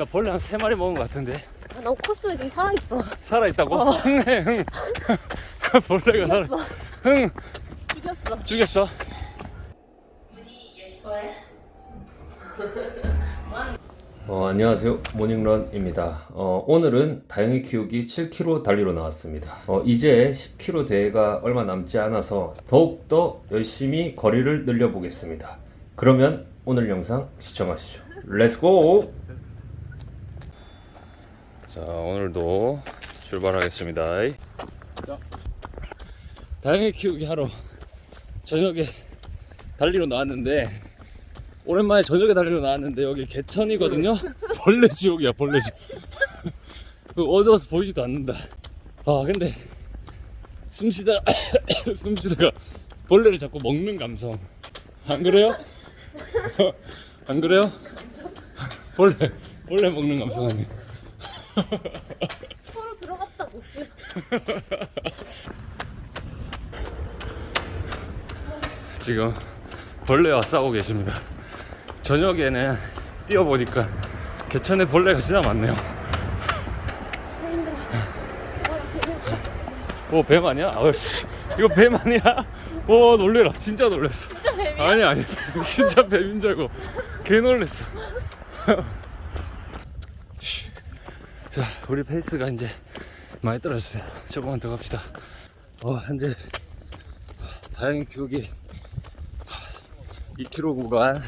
나 벌레 한 세 마리 먹은 것 같은데 아, 너 코스에 지금 살아있어. 살아있다고? 어. 흥해 흥 벌레가 살아 죽였어. 흥 죽였어. 죽였어 어, 안녕하세요. 모닝런입니다. 어, 오늘은 다영이 키우기 7kg 달리러 나왔습니다. 어, 이제 10kg 대회가 얼마 남지 않아서 더욱더 열심히 거리를 늘려보겠습니다. 그러면 오늘 영상 시청하시죠. 렛츠고! 자, 오늘도 출발하겠습니다. 다영이 키우기 하러 저녁에 달리러 나왔는데 오랜만에 저녁에 달리러 나왔는데 여기 개천이거든요. 벌레 지옥이야 벌레 지옥. 그 어두워서 보이지도 않는다. 아 근데 숨쉬다가 숨쉬다가 벌레를 자꾸 먹는 감성. 안 그래요? 안 그래요? 벌레 벌레 먹는 감성 아니. 코로 들어갔다 못 죽여. 지금 벌레와 싸우고 계십니다. 저녁에는 뛰어보니까 개천에 벌레가 진짜 많네요. 오, 뱀 아니야? 아우씨. 이거 뱀 아니야? 오, 놀래라. 진짜 놀랬어. 진짜 뱀이야? 아니, 아니. 진짜 뱀인 줄 알고. 개 놀랬어. 자, 우리 페이스가 이제 많이 떨어졌어요. 조금만 더 갑시다. 어, 현재 다행히 기록이 2km 구간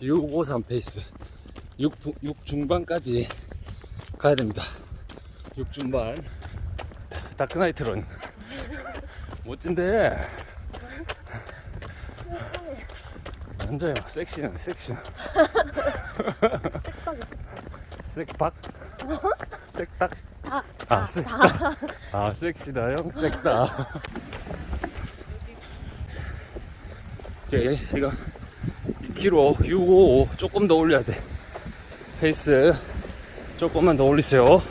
653 페이스. 6, 6 중반까지 가야 됩니다. 6 중반. 다크나이트론. 멋진데? 완전히 섹시네 섹시 섹박? 섹 딱. 다. 아 다. 섹딱. 아. 섹시다 형. 섹다. 오케이 지금 2km 655 조금 더 올려야 돼. 페이스 조금만 더 올리세요.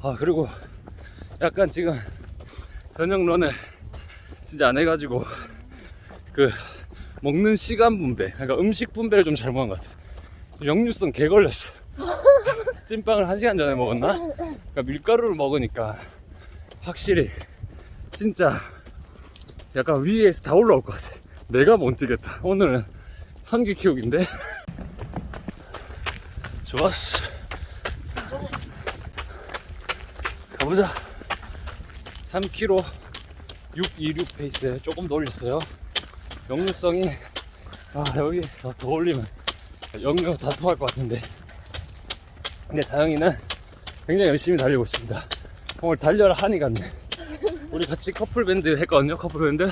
아 그리고 약간 지금 저녁 런을 진짜 안 해가지고 그 먹는 시간 분배 그러니까 음식 분배를 좀 잘못한 것 같아. 역류성 개 걸렸어 찐빵을 한 시간 전에 먹었나? 그러니까 밀가루를 먹으니까 확실히 진짜 약간 위에서 다 올라올 것 같아. 내가 못 뛰겠다. 오늘은 선기 키우기인데. 좋았어. 가보자. 3km 626 페이스에 조금 더 올렸어요. 역류성이 아 여기 더, 더 올리면 역류 다 통할 것 같은데 근데 다영이는 굉장히 열심히 달리고 있습니다. 오늘 달려라 하니 같네. 우리 같이 커플 밴드 했거든요 커플 밴드.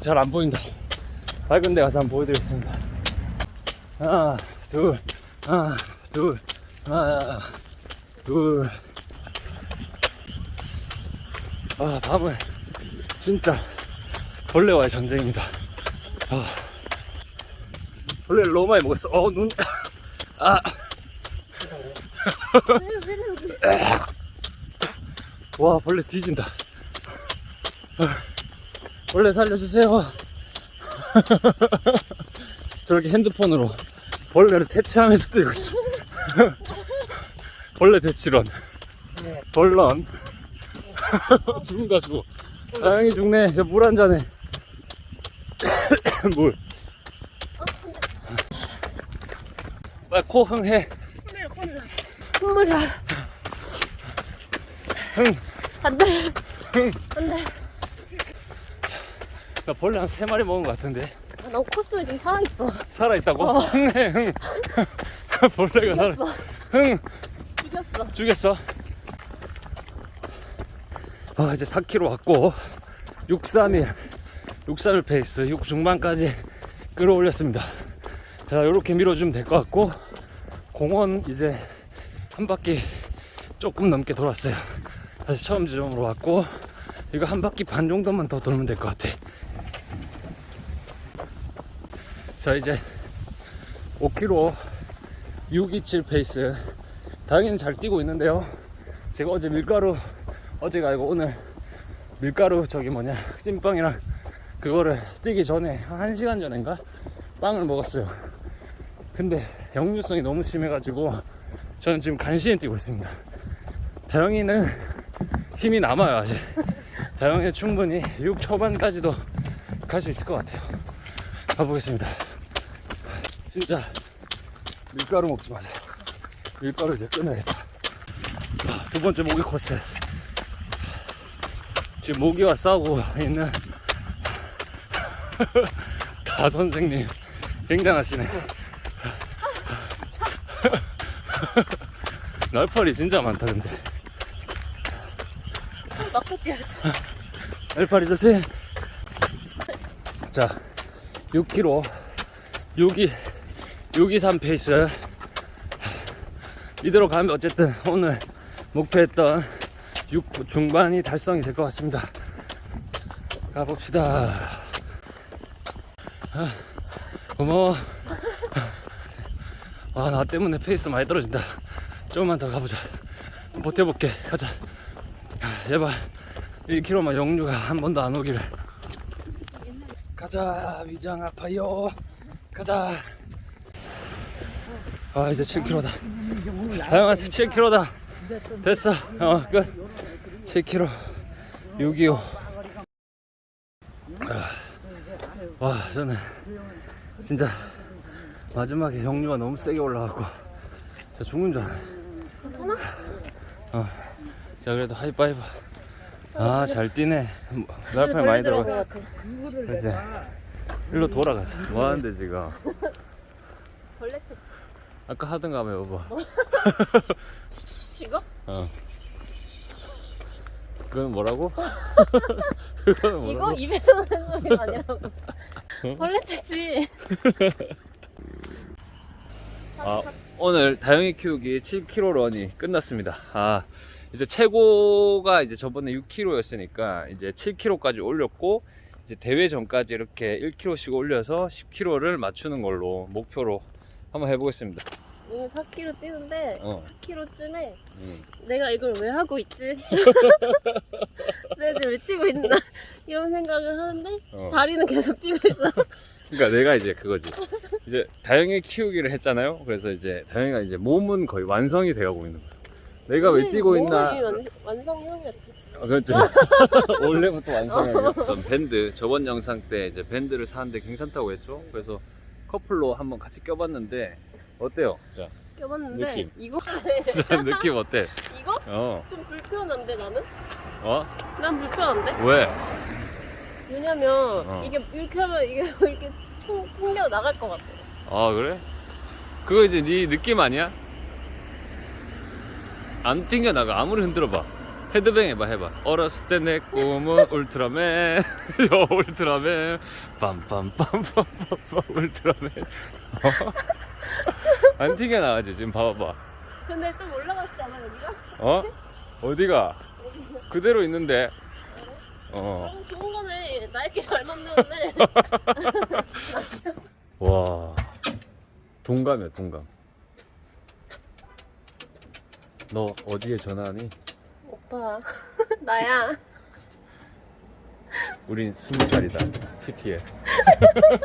잘 안 보인다. 밝은 데 가서 한번 보여드리겠습니다. 하나 둘 하나 둘 하나 둘. 아, 밤은 진짜 벌레와의 전쟁입니다. 아, 벌레를 너무 많이 먹었어. 어, 눈. 아, 와, 벌레 뒤진다. 아, 벌레 살려주세요. 저렇게 핸드폰으로 벌레를 퇴치하면서 뛰고 있어. 벌레 퇴치론. 벌런. 죽은 가지고. 다행히 죽네. 물 한 잔해. 물. 빨리 코 흥해. 콧물, 콧물. 콧물이야. 흥. 안 돼. 안 돼. 나 벌레 한 세 마리 먹은 것 같은데. 아, 너 코스에 지금 살아있어. 살아있다고? 어. 흥. 벌레가 살아. 죽였어. 흥. 죽였어. 죽였어. 아, 이제 4km 왔고, 631, 631 페이스, 6 중반까지 끌어올렸습니다. 자, 요렇게 밀어주면 될 것 같고, 공원 이제 한 바퀴 조금 넘게 돌았어요. 다시 처음 지점으로 왔고, 이거 한 바퀴 반 정도만 더 돌면 될 것 같아. 자, 이제 5km 627 페이스. 당연히 잘 뛰고 있는데요. 제가 어제 밀가루 어제가 아니고 오늘 밀가루 저기 뭐냐 찐빵이랑 그거를 뛰기 전에 한 1시간 전인가 빵을 먹었어요. 근데 역류성이 너무 심해가지고 저는 지금 간신히 뛰고 있습니다. 다영이는 힘이 남아요 아직. 다영이 충분히 6 초반까지도 갈 수 있을 것 같아요. 가보겠습니다. 진짜 밀가루 먹지 마세요. 밀가루 이제 끊어야겠다. 아, 두 번째 모기 코스. 지금 모기와 싸우고 있는 다 선생님 굉장하시네. 날파리 진짜 많다 근데. 막고 뛰어. 날파리 조심. 자, 6km, 6이, 623 페이스. 이대로 가면 어쨌든 오늘 목표했던 6 중반이 달성이 될 것 같습니다. 가봅시다. 아, 고마워. 아, 나 때문에 페이스 많이 떨어진다. 조금만 더 가보자. 버텨볼게. 가자. 아, 제발 1km만 영류가 한 번도 안 오기를. 가자, 위장 아파요. 가자. 아, 이제 7km다. 다영아, 7km다. 됐어. 어, 끝. 7km. 625. 아, 와, 저는 진짜 마지막에 영류가 너무 세게 올라가고 진짜 죽는 줄 알았네. 괜찮아? 어. 자, 그래도 하이파이브. 아, 잘 뛰네. 날팔 많이 들어갔어. 이제 일로 돌아가자. 뭐 하는데 지금? 벌레 퇴치. 아까 하던가 한번 해봐봐. 이거? 어. 그건 뭐라고? 그건 이거 뭐라고? 입에서 나는 소리가 아니라고. 벌레 퇴치. 아, 오늘 다영이 키우기 7km 런이 끝났습니다. 아, 이제 최고가 이제 저번에 6km였으니까 이제 7km까지 올렸고 이제 대회 전까지 이렇게 1km씩 올려서 10km를 맞추는 걸로 목표로 한번 해보겠습니다. 오늘 4km 뛰는데 어. 4km쯤에 음. 내가 이걸 왜 하고 있지? 내가 지금 왜 뛰고 있나? 이런 생각을 하는데 어. 다리는 계속 뛰고 있어. 그러니까 내가 이제 그거지. 이제 다영이 키우기를 했잖아요. 그래서 이제 다영이가 이제 몸은 거의 완성이 되어가고 있는 거야. 내가 왜 뛰고 있나? 완, 완성형이었지. 어, 그렇죠. 원래부터 완성형이었던 밴드. 저번 영상 때 이제 밴드를 사는데 괜찮다고 했죠. 그래서 커플로 한번 같이 껴봤는데 어때요? 자, 껴봤는데 느낌. 이거 자, 느낌 어때? 이거 어, 좀 불편한데 나는? 어? 난 불편한데? 왜? 왜냐면 어. 이게 이렇게 하면 이게 이렇게 총 튕겨 나갈 것 같아. 아 그래? 그거 이제 네 느낌 아니야? 안 튕겨 나가 아무리 흔들어 봐 헤드뱅 해봐 해봐 어렸을 때 내 꿈은 울트라맨 요 울트라맨 빰빰빰빰빰빰 울트라맨 어? 안 튕겨 나가지 지금 봐봐봐 근데 좀 올라갔지 않아 여기가? 어? 어디가? 그대로 있는데 어. 그럼 좋은 거네. 나이키 잘 만들었네. 와 동감이야 동감 너 어디에 전화하니? 오빠 나야. 우린 스무 살이다 TT에